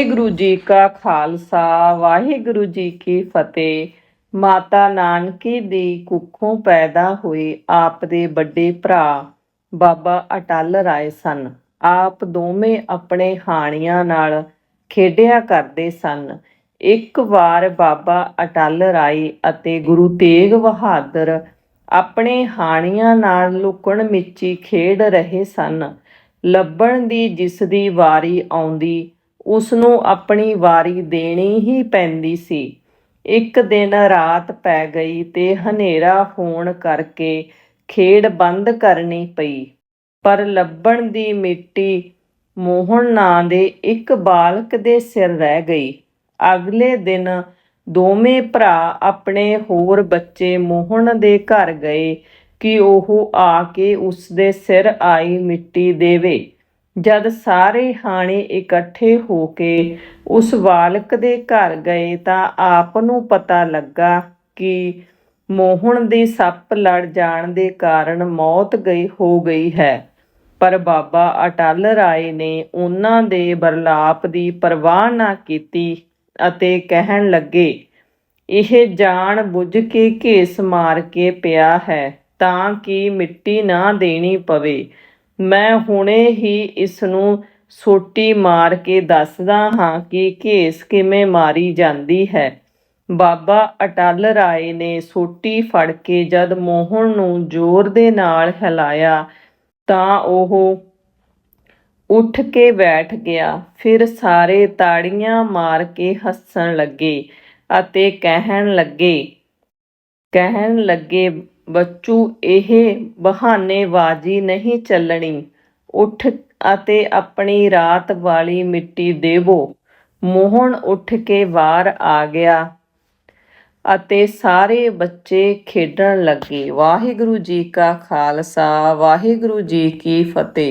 ਵਾਹਿਗੁਰੂ ਜੀ ਕਾ ਖਾਲਸਾ, ਵਾਹਿਗੁਰੂ ਜੀ ਕੀ ਫਤਿਹ। ਮਾਤਾ ਨਾਨਕੀ ਦੀ ਕੁੱਖੋਂ ਪੈਦਾ ਹੋਏ ਆਪ ਦੇ ਵੱਡੇ ਭਰਾ ਬਾਬਾ ਅਟਲ ਰਾਏ ਸਨ। ਆਪ ਦੋਵੇਂ ਆਪਣੇ ਹਾਣੀਆਂ ਨਾਲ ਖੇਡਿਆ ਕਰਦੇ ਸਨ। ਇੱਕ ਵਾਰ ਬਾਬਾ ਅਟਲ ਰਾਏ ਅਤੇ ਗੁਰੂ ਤੇਗ ਬਹਾਦਰ ਆਪਣੇ ਹਾਣੀਆਂ ਨਾਲ ਲੁਕਣ ਮਿੱਚੀ ਖੇਡ ਰਹੇ ਸਨ। ਲੱਭਣ ਦੀ ਜਿਸ ਦੀ ਵਾਰੀ ਆਉਂਦੀ ਉਸ ਨੂੰ ਆਪਣੀ ਵਾਰੀ ਦੇਣੀ ਹੀ ਪੈਂਦੀ ਸੀ। ਇੱਕ ਦਿਨ ਰਾਤ ਪੈ ਗਈ ਤੇ ਹਨੇਰਾ ਹੋਣ ਕਰਕੇ ਖੇਡ ਬੰਦ ਕਰਨੀ ਪਈ। ਪਰ ਲੱਭਣ ਦੀ ਮਿੱਟੀ ਮੋਹਨ ਨਾਂ ਦੇ ਇੱਕ ਬਾਲਕ ਦੇ ਸਿਰ ਰਹਿ ਗਈ। ਅਗਲੇ ਦਿਨ ਦੋਵੇਂ ਭਰਾ ਆਪਣੇ ਹੋਰ ਬੱਚੇ ਮੋਹਨ ਦੇ ਘਰ ਗਏ ਕਿ ਉਹ ਆ ਕੇ ਉਸ ਦੇ ਸਿਰ ਆਈ ਮਿੱਟੀ ਦੇਵੇ। ਜਦ ਸਾਰੇ ਹਾਣੇ ਇਕੱਠੇ ਹੋ ਕੇ ਉਸ ਬਾਲਕ ਦੇ ਘਰ ਗਏ ਤਾਂ ਆਪ ਨੂੰ ਪਤਾ ਲੱਗਾ ਕਿ ਮੋਹਨ ਦੇ ਸੱਪ ਲੜ ਜਾਣ ਦੇ ਕਾਰਨ ਮੌਤ ਗਈ ਹੋ ਗਈ ਹੈ। ਪਰ ਬਾਬਾ ਅਟਲ ਰਾਏ ਨੇ ਉਹਨਾਂ ਦੇ ਬਰਲਾਪ ਦੀ ਪਰਵਾਹ ਨਾ ਕੀਤੀ ਅਤੇ ਕਹਿਣ ਲੱਗੇ, ਇਹ ਜਾਣ ਬੁੱਝ ਕੇ ਘੇਸ ਮਾਰ ਕੇ ਪਿਆ ਹੈ ਤਾਂ ਕਿ ਮਿੱਟੀ ਨਾ ਦੇਣੀ ਪਵੇ। ਮੈਂ ਹੁਣੇ ਹੀ ਇਸ ਨੂੰ ਸੋਟੀ ਮਾਰ ਕੇ ਦੱਸਦਾ ਹਾਂ ਕਿ ਘੇਸ ਕਿਵੇਂ ਮਾਰੀ ਜਾਂਦੀ ਹੈ। ਬਾਬਾ ਅਟਲ ਰਾਏ ਨੇ ਸੋਟੀ ਫੜ ਕੇ ਜਦ ਮੋਹਨ ਨੂੰ ਜ਼ੋਰ ਦੇ ਨਾਲ ਹਿਲਾਇਆ ਤਾਂ ਉਹ ਉੱਠ ਕੇ ਬੈਠ ਗਿਆ। ਫਿਰ ਸਾਰੇ ਤਾੜੀਆਂ ਮਾਰ ਕੇ ਹੱਸਣ ਲੱਗੇ ਅਤੇ ਕਹਿਣ ਲੱਗੇ ਕਹਿਣ ਲੱਗੇ ਬੱਚੂ, ਇਹ ਬਹਾਨੇਬਾਜ਼ੀ ਨਹੀਂ ਚੱਲਣੀ। ਉੱਠ ਅਤੇ ਆਪਣੀ ਰਾਤ ਵਾਲੀ ਮਿੱਟੀ ਦੇਵੋ। ਮੋਹਨ ਉੱਠ ਕੇ ਬਾਹਰ ਆ ਗਿਆ ਅਤੇ ਸਾਰੇ ਬੱਚੇ ਖੇਡਣ ਲੱਗੇ। ਵਾਹਿਗੁਰੂ ਜੀ ਕਾ ਖਾਲਸਾ, ਵਾਹਿਗੁਰੂ ਜੀ ਕੀ ਫਤਿਹ।